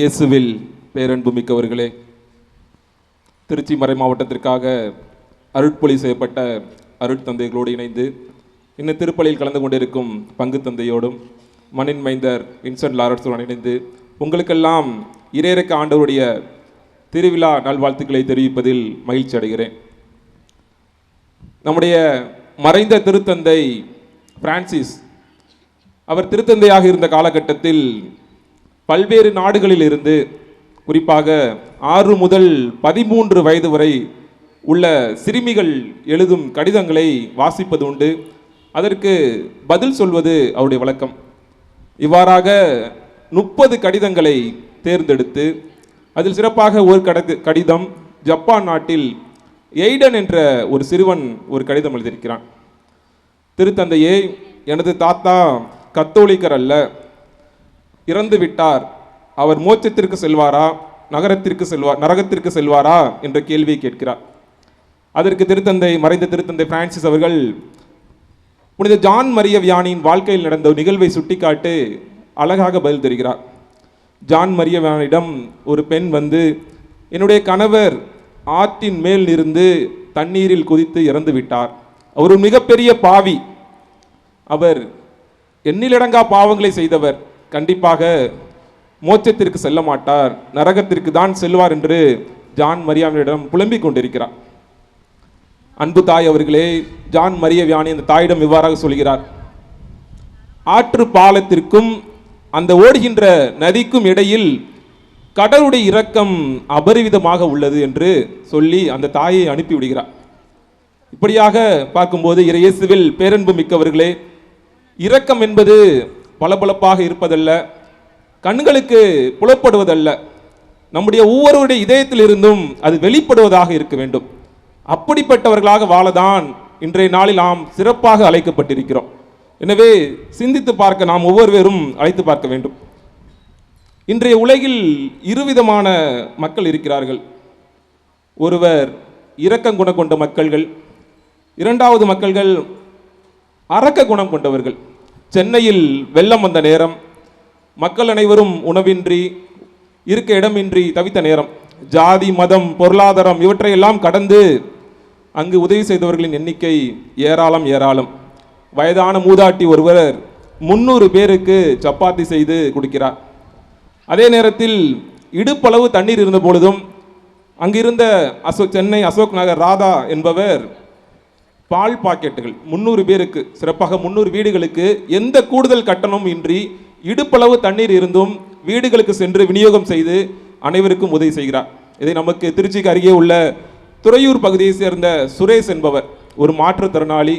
இயேசுவில் பேரன்பு மிக்கவர்களே திருச்சி மறை மாவட்டத்திற்காக அருட்பொலி செய்யப்பட்ட அருட்தந்தைகளோடு இணைந்து இன்னும் திருப்பலியில் கலந்து கொண்டிருக்கும் பங்கு தந்தையோடும் மண்ணின் மைந்தர் வின்சென்ட் லாரன்ஸுடன் இணைந்து உங்களுக்கெல்லாம் இறையிறக்க ஆண்டவருடைய திருவிழா நல்வாழ்த்துக்களை தெரிவிப்பதில் மகிழ்ச்சி அடைகிறேன். நம்முடைய மறைந்த திருத்தந்தை பிரான்சிஸ் அவர் திருத்தந்தையாக இருந்த காலகட்டத்தில் பல்வேறு நாடுகளில் இருந்து குறிப்பாக ஆறு முதல் பதிமூன்று வயது வரை உள்ள சிறுமிகள் எழுதும் கடிதங்களை வாசிப்பது உண்டு. அதற்கு பதில் சொல்வது அவருடைய வழக்கம். இவ்வாறாக முப்பது கடிதங்களை தேர்ந்தெடுத்து அதில் சிறப்பாக ஒரு கடக்கு கடிதம் ஜப்பான் நாட்டில் எய்டன் என்ற ஒரு சிறுவன் ஒரு கடிதம் எழுதியிருக்கிறான். திருத்தந்தையே எனது தாத்தா கத்தோலிக்கர் அல்ல. இறந்து விட்டார் அவர் மோட்சத்திற்கு செல்வாரா? நகரத்திற்கு செல்வார் நரகத்திற்கு செல்வாரா? என்ற கேள்வியை கேட்கிறார். அதற்கு திருத்தந்தை மறைந்த திருத்தந்தை பிரான்சிஸ் அவர்கள் புனித ஜான் மரிய வியானியின் வாழ்க்கையில் நடந்த நிகழ்வை சுட்டிக்காட்டு அழகாக பதில் தருகிறார். ஜான் மரிய வியானிடம் ஒரு பெண் வந்து என்னுடைய கணவர் ஆற்றின் மேல் இருந்து தண்ணீரில் குதித்து இறந்து விட்டார். அவர் ஒரு மிகப்பெரிய பாவி. அவர் எண்ணிலடங்கா பாவங்களை செய்தவர். கண்டிப்பாக மோட்சத்திற்கு செல்ல மாட்டார் நரகத்திற்கு தான் செல்வார் என்று ஜான் மரியாவினிடம் புலம்பிக் கொண்டிருக்கிறார். அன்பு தாய் அவர்களே ஜான் மரிய வியானி அந்த தாயிடம் இவ்வாறாக சொல்கிறார் ஆற்று பாலத்திற்கும் அந்த ஓடுகின்ற நதிக்கும் இடையில் கடவுளுடைய இரக்கம் அபரிவிதமாக உள்ளது என்று சொல்லி அந்த தாயை அனுப்பிவிடுகிறார் இப்படியாக பார்க்கும்போது இறையேசுவில் பேரன்பு மிக்கவர்களே இரக்கம் என்பது பளபளப்பாக இருப்பதல்ல கண்களுக்கு புலப்படுவதல்ல. நம்முடைய ஒவ்வொருவருடைய இதயத்திலிருந்தும் அது வெளிப்படுவதாக இருக்க வேண்டும். அப்படிப்பட்டவர்களாக வாழதான் இன்றைய நாளில் நாம் சிறப்பாக அழைக்கப்பட்டிருக்கிறோம். எனவே சிந்தித்து பார்க்க நாம் ஒவ்வொருவரும் அழைத்து பார்க்க வேண்டும். இன்றைய உலகில் இருவிதமான மக்கள் இருக்கிறார்கள். ஒருவர் இரக்க குணம் கொண்ட மக்கள்கள் இரண்டாவது மக்கள்கள் அரக்க குணம் கொண்டவர்கள். சென்னையில் வெள்ளம் வந்த நேரம் மக்கள் அனைவரும் உணவின்றி இருக்க இடமின்றி தவித்த நேரம். ஜாதி மதம் பொருளாதாரம் இவற்றையெல்லாம் கடந்து அங்கு உதவி செய்தவர்களின் எண்ணிக்கை ஏராளம் ஏராளம். வயதான மூதாட்டி ஒருவர் முன்னூறு பேருக்கு சப்பாத்தி செய்து கொடுக்கிறார். அதே நேரத்தில் இடுப்பளவு தண்ணீர் இருந்த பொழுதும் அங்கிருந்த அசோக் சென்னை அசோக் நகர் ராதா என்பவர் பால் பாக்கெட்டுகள். முந்நூறு பேருக்கு சிறப்பாக முந்நூறு வீடுகளுக்கு எந்த கூடுதல் கட்டணமும் இன்றி இடுப்பளவு தண்ணீர் இருந்தும் வீடுகளுக்கு சென்று விநியோகம் செய்து அனைவருக்கும் உதவி செய்கிறார். இதை நமக்கு திருச்சிக்கு அருகே உள்ள துறையூர் பகுதியை சேர்ந்த சுரேஷ் என்பவர் ஒரு மாற்றுத்திறனாளி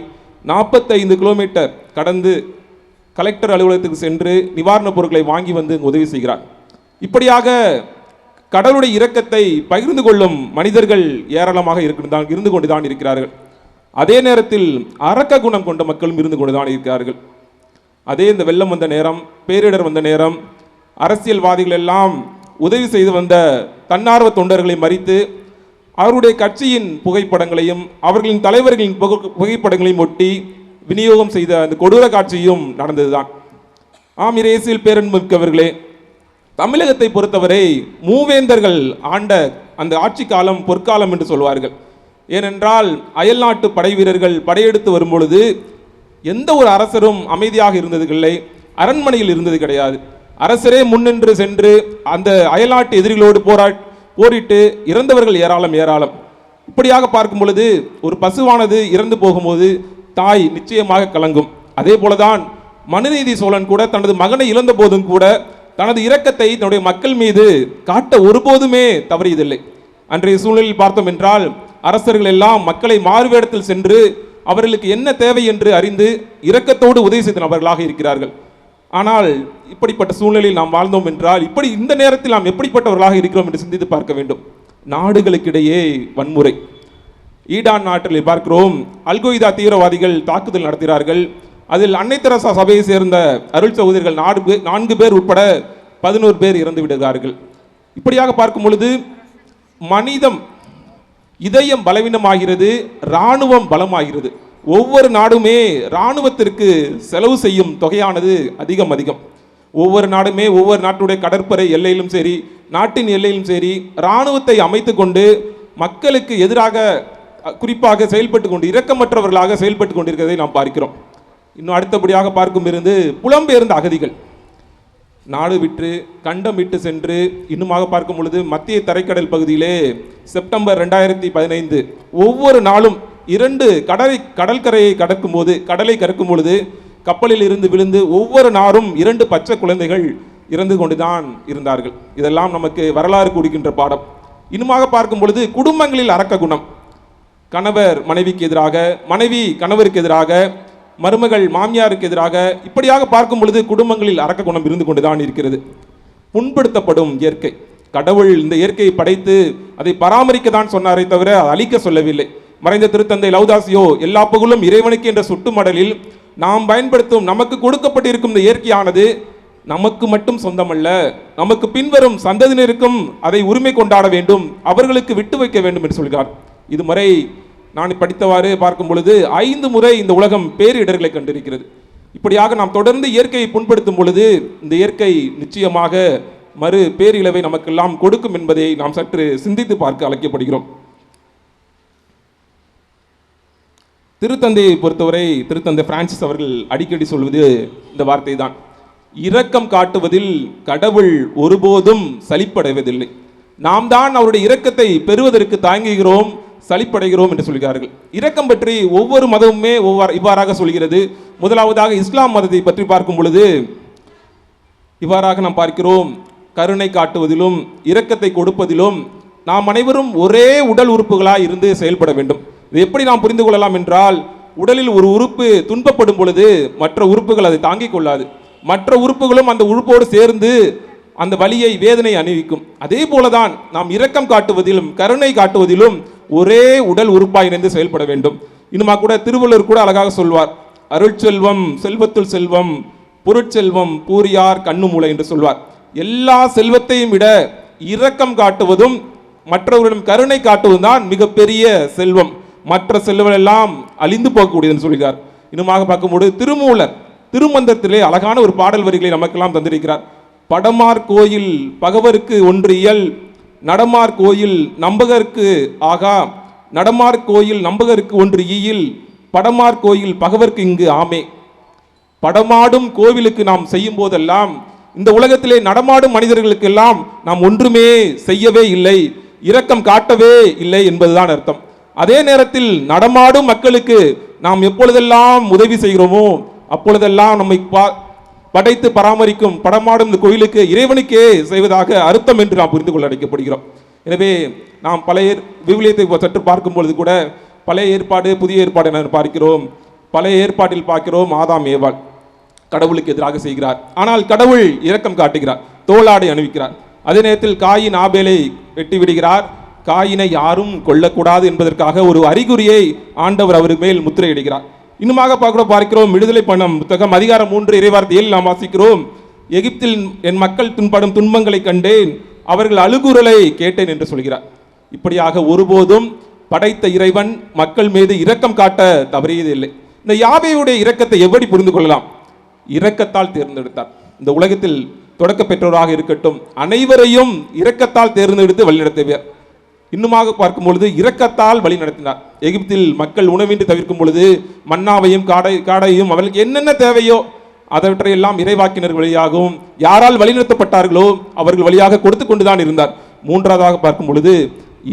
நாற்பத்தைந்து கிலோமீட்டர் கடந்து கலெக்டர் அலுவலகத்துக்கு சென்று நிவாரணப் பொருட்களை வாங்கி வந்து உதவி செய்கிறார். இப்படியாக கடவுளுடைய இரக்கத்தை பகிர்ந்து கொள்ளும் மனிதர்கள் ஏராளமாக இருக்கின்றான் இருந்து கொண்டுதான் இருக்கிறார்கள். அதே நேரத்தில் அரக்க குணம் கொண்ட மக்களும் இருந்து கொண்டுதான் இருக்கிறார்கள். அதே இந்த வெள்ளம் வந்த நேரம் பேரிடர் வந்த நேரம் அரசியல்வாதிகள் எல்லாம் உதவி செய்து வந்த தன்னார்வ தொண்டர்களை மறித்து அவருடைய கட்சியின் புகைப்படங்களையும் அவர்களின் தலைவர்களின் புகைப்படங்களையும் ஒட்டி விநியோகம் செய்த அந்த கொடூர காட்சியும் நடந்ததுதான். ஆம் இயேசுவில் பேரன்புமிக்கவர்களே தமிழகத்தை பொறுத்தவரை மூவேந்தர்கள் ஆண்ட அந்த ஆட்சி காலம் பொற்காலம் என்று சொல்வார்கள். ஏனென்றால் அயல்நாட்டு படை வீரர்கள் படையெடுத்து வரும்பொழுது எந்த ஒரு அரசரும் அமைதியாக இருந்தது இல்லை அரண்மனையில் இருந்தது கிடையாது. அரசரே முன்னின்று சென்று அந்த அயல்நாட்டு எதிரிகளோடு போரா போரிட்டு இறந்தவர்கள் ஏராளம் ஏராளம். இப்படியாக பார்க்கும் பொழுது ஒரு பசுவானது இறந்து போகும்போது தாய் நிச்சயமாக கலங்கும். அதே போலதான் மனுநீதி சோழன் கூட தனது மகனை இழந்த போதும் கூட தனது இரக்கத்தை தன்னுடைய மக்கள் மீது காட்ட ஒருபோதுமே தவறியதில்லை. அன்றைய சூழ்நிலையில் பார்த்தோம் என்றால் அரசர்கள் எல்லாம் மக்களை மாறுவேடத்தில் சென்று அவர்களுக்கு என்ன தேவை என்று அறிந்து இரக்கத்தோடு உதவி செய்த நபர்களாக இருக்கிறார்கள். ஆனால் இப்படிப்பட்ட சூழ்நிலையில் நாம் வாழ்ந்தோம் என்றால் இப்படி இந்த நேரத்தில் நாம் எப்படிப்பட்டவர்களாக இருக்கிறோம் என்று சிந்தித்து பார்க்க வேண்டும். நாடுகளுக்கிடையே வன்முறை. ஈடான் நாட்டில் பார்க்கிறோம் அல்கொய்தா தீவிரவாதிகள் தாக்குதல் நடத்துகிறார்கள். அதில் அன்னை தெரசா சபையை சேர்ந்த அருள் சகோதரிகள் நான்கு நான்கு பேர் உட்பட பதினோரு பேர் இறந்து விடுகிறார்கள் இப்படியாக பார்க்கும் பொழுது மனிதம் இதயம் பலவீனமாகிறது இராணுவம் பலமாகிறது. ஒவ்வொரு நாடுமே இராணுவத்திற்கு செலவு செய்யும் தொகையானது அதிகம் அதிகம். ஒவ்வொரு நாடுமே ஒவ்வொரு நாட்டுடைய கடற்படை எல்லையிலும் சரி நாட்டின் எல்லையிலும் சரி இராணுவத்தை அமைத்து கொண்டு மக்களுக்கு எதிராக குறிப்பாக செயல்பட்டு கொண்டு இரக்கமற்றவர்களாக செயல்பட்டு கொண்டிருக்கிறதை நாம் பார்க்கிறோம். இன்னும் அடுத்தபடியாக பார்க்கும் இருந்து புலம்பெயர்ந்த அகதிகள். நாடு விற்று கண்டம் விட்டு சென்று இன்னுமாக பார்க்கும் பொழுது மத்திய தரைக்கடல் பகுதியிலே செப்டம்பர் ரெண்டாயிரத்தி பதினைந்து ஒவ்வொரு நாளும் இரண்டு கடலை கடற்கரையை கடக்கும் போது கடலை கடக்கும் பொழுது கப்பலில் இருந்து விழுந்து ஒவ்வொரு நாரும் இரண்டு பச்சை குழந்தைகள் இறந்து கொண்டுதான் இருந்தார்கள். இதெல்லாம் நமக்கு வரலாறு கூறுகின்ற பாடம். இன்னுமாக பார்க்கும் பொழுது குடும்பங்களில் அரக்க குணம் கணவர் மனைவிக்கு எதிராக மனைவி கணவருக்கு எதிராக மருமகள் மாமியாருக்கு எதிராக இப்படியாக பார்க்கும் பொழுது குடும்பங்களில் அரக்க குணம் இருந்து கொண்டுதான் இருக்கிறது. புண்படுத்தப்படும் இயற்கை. கடவுள் இந்த இயற்கையை படைத்து அதை பராமரிக்க தான் சொன்னாரே தவிர அதை அழிக்க சொல்லவில்லை. மறைந்த திருத்தந்தை லௌதாசியோ எல்லா புகழும் இறைவனுக்கு என்ற சுட்டுமடலில் நாம் பயன்படுத்தும் நமக்கு கொடுக்கப்பட்டிருக்கும் இந்த இயற்கையானது நமக்கு மட்டும் சொந்தமல்ல நமக்கு பின்வரும் சந்ததியினருக்கும் அதை உரிமை கொண்டாட வேண்டும் அவர்களுக்கு விட்டு வைக்க வேண்டும் என்று சொல்கிறார். இதுமுறை நான் படித்தவாறு பார்க்கும் பொழுது ஐந்து முறை இந்த உலகம் பேரிடர்களை கண்டிருக்கிறது. இப்படியாக நாம் தொடர்ந்து இயற்கையை புண்படுத்தும் பொழுது இந்த இயற்கை நிச்சயமாக மறு பேரிழவை நமக்கெல்லாம் கொடுக்கும் என்பதை நாம் சற்று சிந்தித்து பார்க்க அழைக்கப்படுகிறோம். திருத்தந்தையை பொறுத்தவரை திருத்தந்தை பிரான்சிஸ் அவர்கள் அடிக்கடி சொல்வது இந்த வார்த்தை தான் இரக்கம் காட்டுவதில் கடவுள் ஒருபோதும் சலிப்படைவதில்லை. நாம் தான் அவருடைய இரக்கத்தை பெறுவதற்கு தாங்குகிறோம் சலிப்படைகிறோம் என்று சொல்கிறார்கள். இரக்கம் பற்றி ஒவ்வொரு மதமுமே ஒவ்வாறு இவ்வாறாக சொல்கிறது. முதலாவதாக இஸ்லாம் மதத்தை பற்றி பார்க்கும் பொழுது இவ்வாறாக நாம் பார்க்கிறோம். கருணை காட்டுவதிலும் இரக்கத்தை கொடுப்பதிலும் நாம் அனைவரும் ஒரே உடல் உறுப்புகளாக இருந்து செயல்பட வேண்டும். இது எப்படி நாம் புரிந்து கொள்ளலாம் என்றால் உடலில் ஒரு உறுப்பு துன்பப்படும் பொழுது மற்ற உறுப்புகள் அதை தாங்கிக் கொள்ளாது. மற்ற உறுப்புகளும் அந்த உறுப்போடு சேர்ந்து அந்த வலியை வேதனை அணிவிக்கும். அதே போலதான் நாம் இரக்கம் காட்டுவதிலும் கருணை காட்டுவதிலும் ஒரே உடல் உறுப்பாய் இணைந்து செயல்பட வேண்டும். இன்னுமா கூட திருவள்ளுவர் கூட அழகாக சொல்வார் அருட்செல்வம் செல்வத்துள் செல்வம் பொருட்செல்வம் பூரியார் கண்ணு மூளை என்று சொல்வார். எல்லா செல்வத்தையும் விட இரக்கம் காட்டுவதும் மற்றவர்களிடம் கருணை காட்டுவதும் தான் மிகப்பெரிய செல்வம். மற்ற செல்வம் எல்லாம் அழிந்து போகக்கூடியதுன்னு சொல்கிறார். இன்னுமாக பார்க்கும்போது திருமூலர் திருமந்தத்திலே அழகான ஒரு பாடல் வரிகளை நமக்கெல்லாம் தந்திருக்கிறார். படமார் கோயில் பகவருக்கு ஒன்று இயல் நடமார் கோயில் நம்பகருக்கு ஆகா. நடமார் கோயில் நம்பகருக்கு ஒன்று ஈயில் படமார் கோயில் பகவர்க்கு இங்கு ஆமே. படமாடும் கோவிலுக்கு நாம் செய்யும் போதெல்லாம் இந்த உலகத்திலே நடமாடும் மனிதர்களுக்கெல்லாம் நாம் ஒன்றுமே செய்யவே இல்லை இரக்கம் காட்டவே இல்லை என்பதுதான் அர்த்தம். அதே நேரத்தில் நடமாடும் மக்களுக்கு நாம் எப்பொழுதெல்லாம் உதவி செய்கிறோமோ அப்பொழுதெல்லாம் நம்மை பா- படைத்து பராமரிக்கும் படமாடும் இந்த கோயிலுக்கு இறைவனுக்கே செய்வதாக அர்த்தம் என்று நாம் புரிந்து கொள்ள அழைக்கப்படுகிறோம். எனவே நாம் பழைய விவிலியத்தை சற்று பார்க்கும் பொழுது கூட பழைய ஏற்பாடு புதிய ஏற்பாடு என பார்க்கிறோம். பழைய ஏற்பாட்டில் பார்க்கிறோம் ஆதாம் ஏவாள். கடவுளுக்கு எதிராக செய்கிறார். ஆனால் கடவுள் இரக்கம் காட்டுகிறார். தோளாடை அணிவிக்கிறார். அதே நேரத்தில் காயின் ஆபேலை வெட்டி விடுகிறார். காயினை யாரும் கொல்லக்கூடாது என்பதற்காக ஒரு அறிகுறியை ஆண்டவர் அவர் மேல் முத்திரையிடுகிறார். இன்னுமாக பார்க்கிறோம் பார்க்கிறோம். விடுதலை பணம் புத்தகம் அதிகாரம் மூன்று இறைவார்த்தையில் நாம் வாசிக்கிறோம். எகிப்தில் என் மக்கள் துன்படும் துன்பங்களை கண்டேன். அவர்கள் அழுகுரலை கேட்டேன் என்று சொல்கிறார். இப்படியாக ஒருபோதும் படைத்த இறைவன் மக்கள் மீது இரக்கம் காட்ட தவறியதில்லை இந்த யாவையுடைய இரக்கத்தை எப்படி புரிந்து கொள்ளலாம்? இரக்கத்தால் தேர்ந்தெடுத்தார். இந்த உலகத்தில் தொடக்க பெற்றோராக இருக்கட்டும் அனைவரையும் இரக்கத்தால் தேர்ந்தெடுத்து வழிநடத்துவார் இன்னுமாக பார்க்கும் பொழுது இரக்கத்தால் வழி நடத்தினார். எகிப்தில் மக்கள் உணவின்றி தவிர்க்கும் பொழுது மன்னாவையும் காடை காடையும் அவர்களுக்கு என்னென்ன தேவையோ அதவற்றையெல்லாம் இறைவாக்கினர் வழியாகவும் யாரால் வழிநடத்தப்பட்டார்களோ அவர்கள் வழியாக கொடுத்து கொண்டுதான் இருந்தார். மூன்றாவதாக பார்க்கும் பொழுது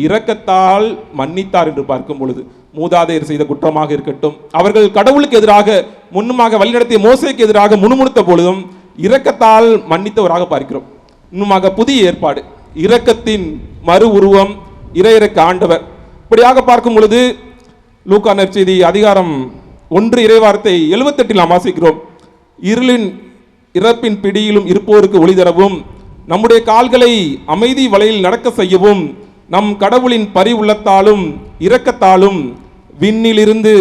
இரக்கத்தால் மன்னித்தார் என்று பார்க்கும் பொழுது மூதாதையர் செய்த குற்றமாக இருக்கட்டும் அவர்கள் கடவுளுக்கு எதிராக முன்னுமாக வழிநடத்திய மோசைக்கு எதிராக முணுமுணுத்த பொழுதும் இரக்கத்தால் மன்னித்தவராக பார்க்கிறோம். இன்னுமாக புதிய ஏற்பாடு. இரக்கத்தின் மறு உருவம் இறையிறக்க ஆண்டவர். இப்படியாக பார்க்கும் பொழுது லூக்கா நற்செய்தி அதிகாரம் ஒன்று இறைவார்த்தை எழுபத்தெட்டில் நாம் வாசிக்கிறோம். இருளின் இறப்பின் பிடியிலும் இருப்போருக்கு ஒளி தரவும் நம்முடைய கால்களை அமைதி வலையில் நடக்க செய்யவும் நம் கடவுளின் பரிவுள்ளத்தாலும் இரக்கத்தாலும் விண்ணிலிருந்து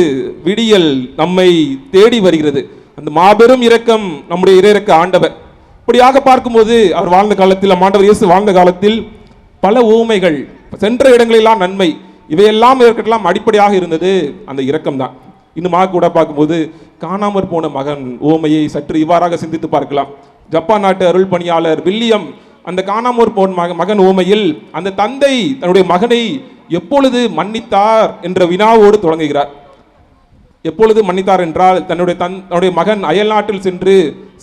விடியல் நம்மை தேடி வருகிறது. அந்த மாபெரும் இரக்கம் நம்முடைய இறையிறக்க ஆண்டவர். இப்படியாக பார்க்கும்போது அவர் வாழ்ந்த காலத்தில் நம் ஆண்டவர் இயேசு வாழ்ந்த காலத்தில் பல ஊமைகள் சென்ற இடங்களெல்லாம் நன்மை. இவையெல்லாம் இதற்கெல்லாம் அடிப்படையாக இருந்தது. அந்த இரக்கம் தான் இன்னுமாக கூட பார்க்கும்போது காணாமற் போன மகன் ஓமையை சற்று இவ்வாறாக சிந்தித்து பார்க்கலாம். ஜப்பான் நாட்டு அருள் பணியாளர் வில்லியம் அந்த காணாமூர் போன் மக மகன் ஓமையில் அந்த தந்தை தன்னுடைய மகனை எப்பொழுது மன்னித்தார் என்ற வினாவோடு தொடங்குகிறார். எப்பொழுது மன்னித்தார் என்றால் தன்னுடைய தன் தன்னுடைய மகன் அயல் நாட்டில் சென்று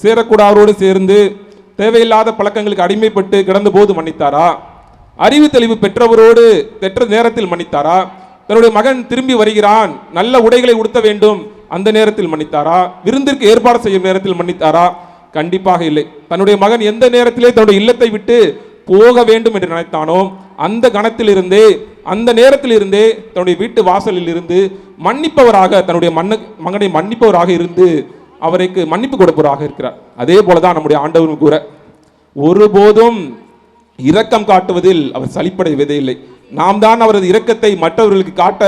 சேரக்கூடாரோடு சேர்ந்து தேவையில்லாத பழக்கங்களுக்கு அடிமைப்பட்டு கிடந்தபோது மன்னித்தாரா? அறிவு தெளிவு பெற்றவரோடு பெற்ற நேரத்தில் மன்னித்தாரா? தன்னுடைய மகன் திரும்பி வருகிறான் நல்ல உடைகளை உடுத்த வேண்டும் அந்த நேரத்தில் மன்னித்தாரா? விருந்திற்கு ஏற்பாடு செய்யும் நேரத்தில் மன்னித்தாரா? கண்டிப்பாக இல்லை. தன்னுடைய மகன் எந்த நேரத்திலே தன்னுடைய இல்லத்தை விட்டு போக வேண்டும் என்று நினைத்தானோ அந்த கணத்திலிருந்தே அந்த நேரத்திலிருந்தே தன்னுடைய வீட்டு வாசலில் இருந்து மன்னிப்பவராக தன்னுடைய மன்ன மகனை மன்னிப்பவராக இருந்து அவருக்கு மன்னிப்பு கொடுப்பவராக இருக்கிறார். அதே போலதான் நம்முடைய ஆண்டவரும் கூற ஒருபோதும் இரக்கம் காட்டுவதில் அவர் சலிப்படைவதே இல்லை நாம் தான் அவரது இரக்கத்தை மற்றவர்களுக்கு காட்ட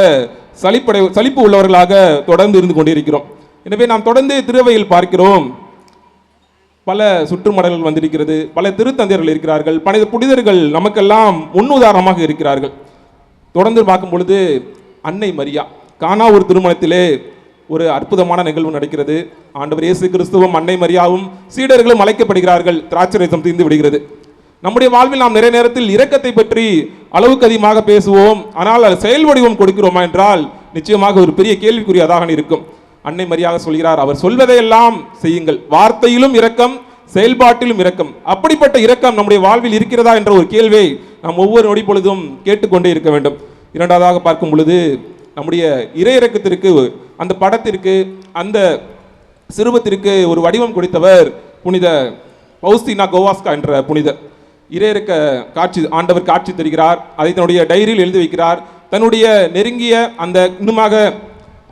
சலிப்படை சலிப்பு உள்ளவர்களாக தொடர்ந்து இருந்து கொண்டிருக்கிறோம். எனவே நாம் தொடர்ந்து திருவையில் பார்க்கிறோம். பல சுற்றுமடல்கள் வந்திருக்கிறது பல திருத்தந்தையர்கள் இருக்கிறார்கள் பல புனிதர்கள் நமக்கெல்லாம் முன்னுதாரணமாக இருக்கிறார்கள். தொடர்ந்து பார்க்கும் பொழுது அன்னை மரியா கானா ஒரு திருமணத்திலே ஒரு அற்புதமான நிகழ்வு நடக்கிறது. ஆண்டவர் இயேசு கிறிஸ்துவும் அன்னை மரியாவும் சீடர்களும் அழைக்கப்படுகிறார்கள். திராட்சரசம் தீர்ந்து விடுகிறது. நம்முடைய வாழ்வில் நாம் நிறைய நேரத்தில் இரக்கத்தை பற்றி அளவுக்கு அதிகமாக பேசுவோம். ஆனால் அது செயல் வடிவம் கொடுக்கிறோமா என்றால் நிச்சயமாக ஒரு பெரிய கேள்விக்குரியதாக இருக்கும். அன்னை மரியாக சொல்கிறார் அவர் சொல்வதையெல்லாம் செய்யுங்கள். வார்த்தையிலும் இரக்கம் செயல்பாட்டிலும் இரக்கம். அப்படிப்பட்ட இரக்கம் நம்முடைய வாழ்வில் இருக்கிறதா என்ற ஒரு கேள்வியை நாம் ஒவ்வொரு நொடி பொழுதும் கேட்டுக்கொண்டே இருக்க வேண்டும். இரண்டாவதாக பார்க்கும் பொழுது நம்முடைய இறை இறக்கத்திற்கு அந்த படத்திற்கு அந்த சிறுவத்திற்கு ஒரு வடிவம் கொடுத்தவர் புனித பௌஸ்தீனா கோவாஸ்கா என்ற புனிதர். இறையிறக்க காட்சி ஆண்டவர் காட்சி தருகிறார். அதை தன்னுடைய டைரியில் எழுதி வைக்கிறார். தன்னுடைய நெருங்கிய அந்த இன்னுமாக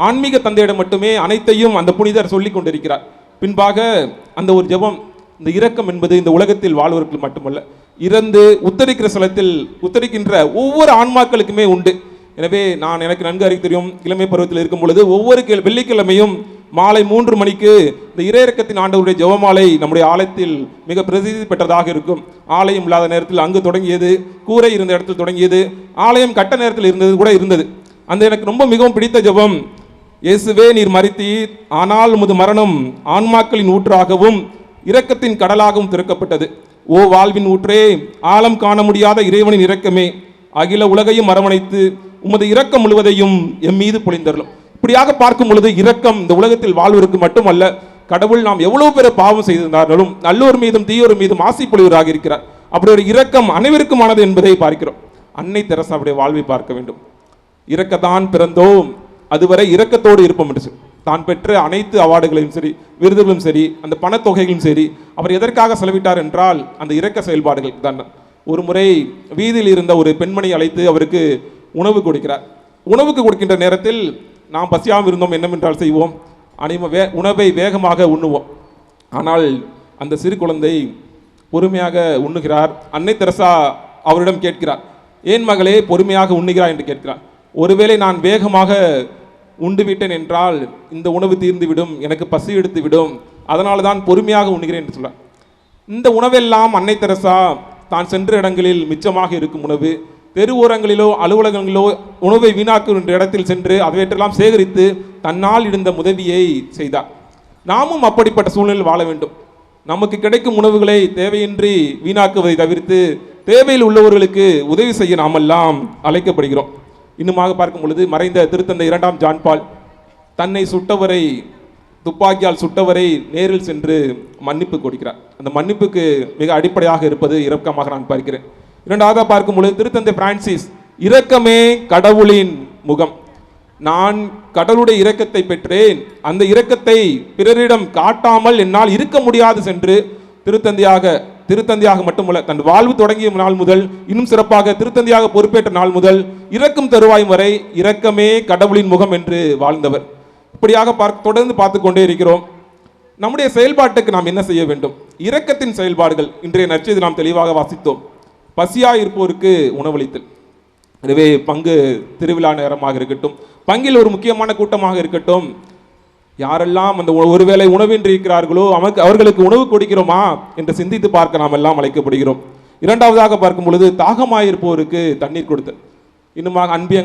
ஆன்மீக தந்தையிடம் மட்டுமே அனைத்தையும் அந்த புனிதர் சொல்லிக் கொண்டிருக்கிறார். பின்பாக அந்த ஒரு ஜெபம் இந்த இரக்கம் என்பது இந்த உலகத்தில் வாழ்வர்கள் மட்டுமல்ல இறந்து உத்தரிக்கிற ஸ்தலத்தில் உத்தரிக்கின்ற ஒவ்வொரு ஆன்மாக்களுக்குமே உண்டு. எனவே நான் எனக்கு நன்கு அறிவு தெரியும். இளமை பருவத்தில் இருக்கும் பொழுது ஒவ்வொரு கேள் வெள்ளிக்கிழமையும் மாலை மூன்று மணிக்கு இந்த இறையிறக்கத்தின் ஆண்டவருடைய ஜெபமாலை நம்முடைய ஆலயத்தில் மிக பிரசித்தி பெற்றதாக இருக்கும். ஆலயம் இல்லாத நேரத்தில் அங்கு தொடங்கியது கூரை இருந்த இடத்தில் தொடங்கியது ஆலயம் கட்ட நேரத்தில் இருந்தது கூட இருந்தது. அந்த எனக்கு ரொம்ப மிகவும் பிடித்த ஜெபம் இயேசுவே நீர் மறித்தீர் ஆனால் உமது மரணம் ஆன்மாக்களின் ஊற்றாகவும் இரக்கத்தின் கடலாகவும் திறக்கப்பட்டது. ஓ வாழ்வின் ஊற்றே ஆழம் காண முடியாத இறைவனின் இரக்கமே. அகில உலகையும் அரவணைத்து உமது இரக்கம் முழுவதையும் எம் மீது பொழிந்தருளும். இப்படியாக பார்க்கும் பொழுது இரக்கம் இந்த உலகத்தில் வாழ்வதற்கு மட்டுமல்ல கடவுள் நாம் எவ்வளவு பேர் பாவம் செய்திருந்தாலும் நல்லோர் மீதும் தீயோர் மீதும் ஆசை பொழிவராக இருக்கிறார். அப்படி ஒரு இரக்கம் அனைவருக்குமானது என்பதை பார்க்கிறோம். அன்னை தெரசாவுடைய வாழ்வை பார்க்க வேண்டும். இரக்கத்தான் பிறந்தோம். அதுவரை இரக்கத்தோடு இருப்போம் என்று சொல்லி. தான் பெற்ற அனைத்து அவார்டுகளையும் சரி விருதுகளும் சரி அந்த பணத்தொகைகளும் சரி அவர் எதற்காக செலவிட்டார் என்றால் அந்த இரக்க செயல்பாடுகள் தான். ஒரு முறை வீதியில் இருந்த ஒரு பெண்மணி அழைத்து அவருக்கு உணவு கொடுக்கிறார். உணவுக்கு கொடுக்கின்ற நேரத்தில் நாம் பசியாமல் இருந்தோம் என்னவென்றால் செய்வோம்? அனைவ வே உணவை வேகமாக உண்ணுவோம். ஆனால் அந்த சிறு குழந்தை பொறுமையாக உண்ணுகிறார். அன்னை தெரசா அவரிடம் கேட்கிறார் ஏன் மகளே பொறுமையாக உண்ணுகிறாய்? என்று கேட்கிறார். ஒருவேளை நான் வேகமாக உண்டு விட்டேன் என்றால் இந்த உணவு தீர்ந்து விடும் எனக்கு பசி எடுத்து விடும் அதனால தான் பொறுமையாக உண்ணுகிறேன் என்று சொல்கிறார் இந்த உணவெல்லாம் அன்னை தெரசா தான் சென்ற இடங்களில் மிச்சமாக இருக்கும் உணவு. தெருவோரங்களிலோ அலுவலகங்களிலோ உணவை வீணாக்குகின்ற இடத்தில் சென்று அவற்றையெல்லாம் சேகரித்து தன்னால் இருந்த உதவியை செய்தார். நாமும் அப்படிப்பட்ட சூழ்நிலையில் வாழ வேண்டும். நமக்கு கிடைக்கும் உணவுகளை தேவையின்றி வீணாக்குவதை தவிர்த்து தேவையில் உள்ளவர்களுக்கு உதவி செய்ய நாமெல்லாம் அழைக்கப்படுகிறோம். இன்னுமாக பார்க்கும் பொழுது மறைந்த திருத்தந்தை இரண்டாம் ஜான்பால் தன்னை சுட்டவரை துப்பாக்கியால் சுட்டவரை நேரில் சென்று மன்னிப்பு கொடுக்கிறார் அந்த மன்னிப்புக்கு மிக அடிப்படையாக இருப்பது இரக்கமாக நான் பார்க்கிறேன். இரண்டாக பார்க்கும் பொழுது திருத்தந்தை பிரான்சிஸ் இரக்கமே கடவுளின் முகம். நான் கடவுளுடைய இரக்கத்தை பெற்றேன். அந்த இரக்கத்தை பிறரிடம் காட்டாமல் என்னால் இருக்க முடியாது சென்று திருத்தந்தையாக திருத்தந்தையாக மட்டுமல்ல தன் வாழ்வு தொடங்கிய நாள் முதல் இன்னும் சிறப்பாக திருத்தந்தையாக பொறுப்பேற்ற நாள் முதல் இறக்கும் தருவாய் வரை இரக்கமே கடவுளின் முகம் என்று வாழ்ந்தவர். இப்படியாக பார்க்க தொடர்ந்து பார்த்து கொண்டே இருக்கிறோம். நம்முடைய செயல்பாட்டுக்கு நாம் என்ன செய்ய வேண்டும்? இரக்கத்தின் செயல்பாடுகள். இன்றைய நற்செய்தி நாம் தெளிவாக வாசித்தோம். பசியாக இருப்போருக்கு உணவளித்தல். எனவே பங்கு திருவிழா நேரமாக இருக்கட்டும் பங்கில் ஒரு முக்கியமான கூட்டமாக இருக்கட்டும் யாரெல்லாம் அந்த ஒருவேளை உணவின்றி இருக்கிறார்களோ அவருக்கு அவர்களுக்கு உணவு கொடுக்கிறோமா என்று சிந்தித்து பார்க்க நாம் எல்லாம் அழைக்கப்படுகிறோம். இரண்டாவதாக பார்க்கும் பொழுது தாகமாயிருப்போருக்கு தண்ணீர் கொடுத்தல். இன்னுமாக அன்பிய